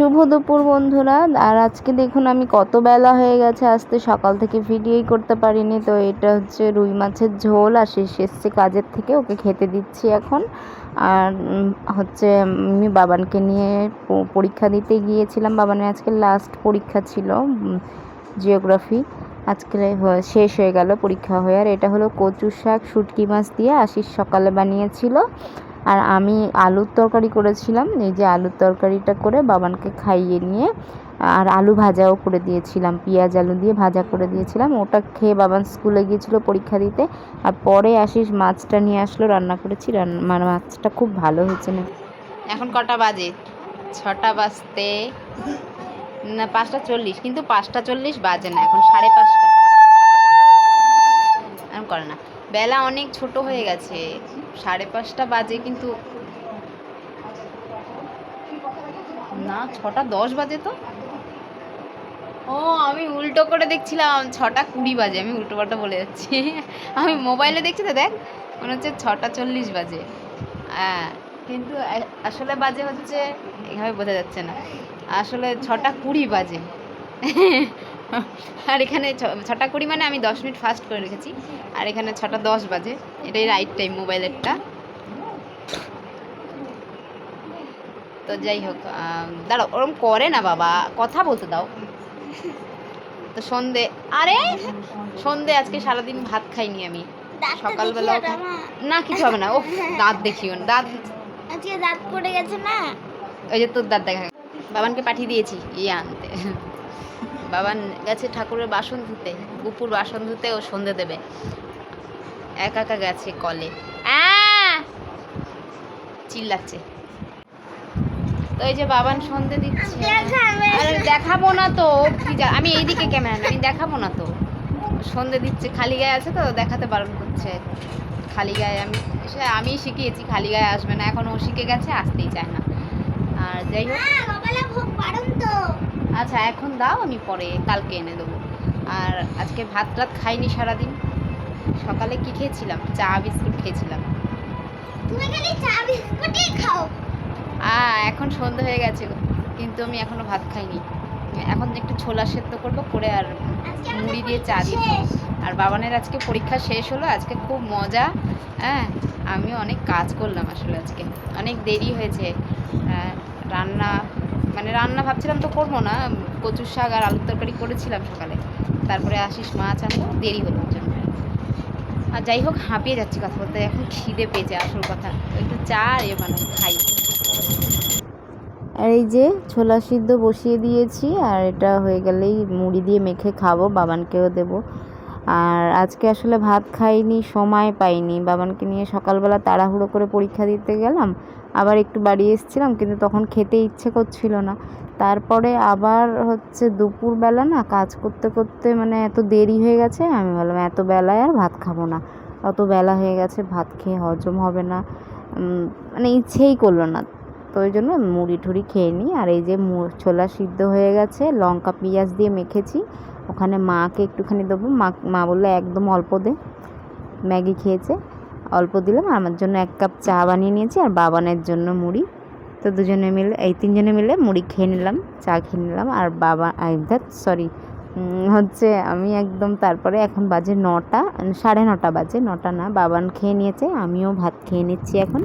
শুভ দুপুর, বন্ধুরা। আর আজকে দেখুন আমি কত বেলা হয়ে গেছে আসতে সকাল থেকে ভিডিওই করতে পারিনি। তো এটা হচ্ছে রুই মাছের ঝোল, আর শেষ এসছে কাজের থেকে, ওকে খেতে দিচ্ছি এখন। আর হচ্ছে আমি বাবানকে নিয়ে পরীক্ষা দিতে গিয়েছিলাম। বাবানের আজকে লাস্ট পরীক্ষা ছিল জিওগ্রাফি আজকে শেষ হয়ে গেল পরীক্ষা হয়ে। আর এটা হলো কচু শাক, শুটকি মাছ দিয়ে আশিস সকালে বানিয়েছিল। আর আমি আলুর তরকারি করেছিলাম, এই যে আলুর তরকারিটা করে বাবানকে খাইয়ে নিয়ে, আর আলু ভাজাও করে দিয়েছিলাম, পেঁয়াজ আলু দিয়ে ভাজা করে দিয়েছিলাম। ওটা খেয়ে বাবান স্কুলে গিয়েছিল পরীক্ষা দিতে, আর পরে আসিস মাছটা নিয়ে আসলো, রান্না করেছি। রান্না মানে মাছটা খুব ভালো হয়েছে না। এখন কটা বাজে? ছটা বাজতে না, পাঁচটা চল্লিশ, কিন্তু পাঁচটা চল্লিশ বাজে না, এখন সাড়ে পাঁচটা। করে না। বেলা অনেক ছোট হয়ে গেছে। সাড়ে পাঁচটা বাজে কিন্তু না, ছটা দশ বাজে তো। ও, আমি উল্টো করে দেখছিলাম, ছটা কুড়ি বাজে, আমি উল্টো পাল্টা বলে যাচ্ছি। আমি মোবাইলে দেখছি তো, দেখ, মনে হচ্ছে ছটা চল্লিশ বাজে। হ্যাঁ কিন্তু আসলে বাজে হচ্ছে, এভাবে বোঝা যাচ্ছে না। আসলে ছটা কুড়ি বাজে। আর এখানে ছটা কুড়ি মানে আমি দশ মিনিট ফাস্ট করে রেখেছি। আর এখানে ছটা দশ বাজে। এটাই রাইট টাইম মোবাইলেরটা তো যাই হোক দাঁড়াও ওরম করে না বাবা। কথা বলতে দাও। তো সন্ধে আরে! সন্ধে আজকে সারাদিন ভাত খাইনি আমি। সকালবেলা না কিছু হবে না। ও দাঁত দেখিও না। দাঁত আজকে দাঁত পড়ে গেছে না ওই যে তোর দাঁত দেখা বাবানকে পাঠিয়ে দিয়েছি ইয়ে আনতে। বাবান গেছে ঠাকুরের বাসন ধুতে গুপুর বাসন ধুতে ও সন্ধে দেবে। একা একা গেছে কলে! চিল্লাচ্ছে। তো এই যে বাবান সন্ধে দিচ্ছে। দেখাবে। আরে দেখাবো না তো আমি এইদিকে ক্যামেরা আমি দেখাবো না তো। সন্ধে দিচ্ছে খালি গায়ে আছে তো দেখাতে বারণ করছে। খালি গায়ে আমি সে আমি শিখিয়েছি খালি গায়ে আসবে না। এখন ও শিখে গেছে আসতেই চায় না। আর যাই হোক। আচ্ছা এখন দাও আমি পরে কালকে এনে দেবো। আর আজকে ভাত টাত খাইনি সারাদিন। সকালে কি খেয়েছিলাম? চা বিস্কুট খেয়েছিলাম। তুমি খালি চা বিস্কুটই খাও। আ এখন সন্ধে হয়ে গেছে কিন্তু আমি এখনও ভাত খাইনি। এখন একটু ছোলা সেদ্ধ করব করে আর মুড়ি দিয়ে চা দিয়ে আর বাবানের আজকে পরীক্ষা শেষ হলো আজকে খুব মজা। হ্যাঁ আমি অনেক কাজ করলাম আসলে আজকে। অনেক দেরি হয়েছে। রান্না মানে রান্না ভাবছিলাম তো করব না, কচুর শাক আর আলুর তরকারি করেছিলাম সকালে। তারপরে আসিস মাছ আনলো দেরি হলো জন্য। আর যাই হোক, হাঁপিয়ে যাচ্ছি কথা বলতে, এখন খিদে পেয়েছে আসল কথা। একটু চা এ বানাই খাই। আর এই যে ছোলা সিদ্ধ বসিয়ে দিয়েছি, আর এটা হয়ে গেলেই মুড়ি দিয়ে মেখে খাব, বাবানকেও দেবো। আর আজকে আসলে ভাত খাইনি, সময় পাইনি। বাবানকে নিয়ে সকালবেলা তাড়াহুড়ো করে পরীক্ষা দিতে গেলাম। আবার একটু বাড়ি এসেছিলাম, কিন্তু তখন খেতে ইচ্ছে করছিল না। তারপরে আবার হচ্ছে দুপুরবেলা না কাজ করতে করতে মানে এত দেরি হয়ে গেছে, আমি বললাম এত বেলায় আর ভাত খাব না। অত বেলা হয়ে গেছে, ভাত খেয়ে হজম হবে না। মানে ইচ্ছেই করল না। তো ওই জন্য মুড়ি ঠুড়ি খেয়ে নিই। আর এই যে ছোলা সিদ্ধ হয়ে গেছে, লঙ্কা, পেঁয়াজ দিয়ে মেখেছি। ওখানে মাকে একটুখানি দেবো। মা মা বলল, একদম অল্প দে। ম্যাগি খেয়েছে। অল্প দিলাম, আমার জন্য এক কাপ চা বানিয়ে নিয়েছি আর বাবানের জন্য মুড়ি। তো দুজনে মিলে, এই তিনজনে মিলে মুড়ি খেয়ে নিলাম, চা খেয়ে নিলাম। আর বাবা সরি হচ্ছে আমি একদম তারপরে এখন বাজে নটা, সাড়ে নটা বাজে, নটা না, বাবান খেয়ে নিয়েছে, আমিও ভাত খেয়ে নিচ্ছি এখন।